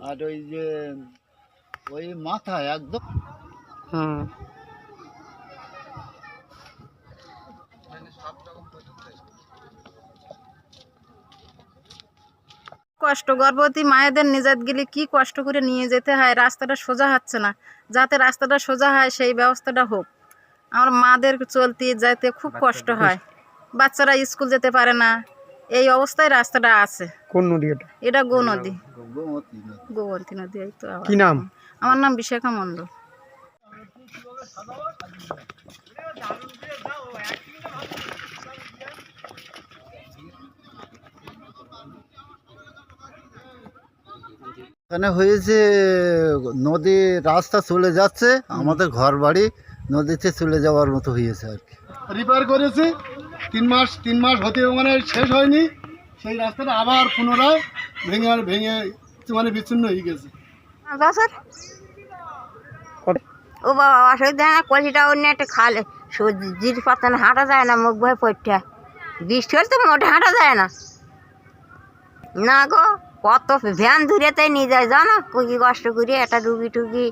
আর ওই যে, ওই মাথা একদম। কষ্ট গর্ভবতী মায়েদের নিজাত গেলে কি কষ্ট করে নিয়ে যেতে হয়? রাস্তাটা সোজা হচ্ছে না। যাতে রাস্তাটা সোজা হয়, সেই ব্যবস্থাটা হোক। আমার মাদের চলতে যেতে খুব কষ্ট হয়। বাচ্চারা স্কুল যেতে পারে না। এই অবস্থায় রাস্তাটা আছে। কোন নদী এটা? এটা গো নদী। গোমতী নদী। গোবন্তী নদী এই তো কি নাম? আমার নাম বিশাখা মণ্ডল। এখানে হয়েছে নদী রাস্তা চলে যাচ্ছে আমাদের ঘর বাড়ি নদীতে চলে যাওয়ার মতো হয়েছে আর কি। রিপেয়ার করেছি। তিন মাস তিন মাস হতে মানে শেষ হয়নি। সেই রাস্তাটা আবার পুনরায় ভেঙে ভেঙে মানে বিচ্ছিন্ন হয়ে গেছে। বছর ও বাবা অসুবিধা না, কলসিটা অন্য একটা খালে। জির পাতা না, হাঁটা যায় না, মুখ ভয় পড়তে বৃষ্টি হলে তো মোটে হাঁটা যায় না। না গো, কত ভ্যান ধরে তাই নিয়ে যায়, জানো? কি কষ্ট করে, একটা রুগী টুগি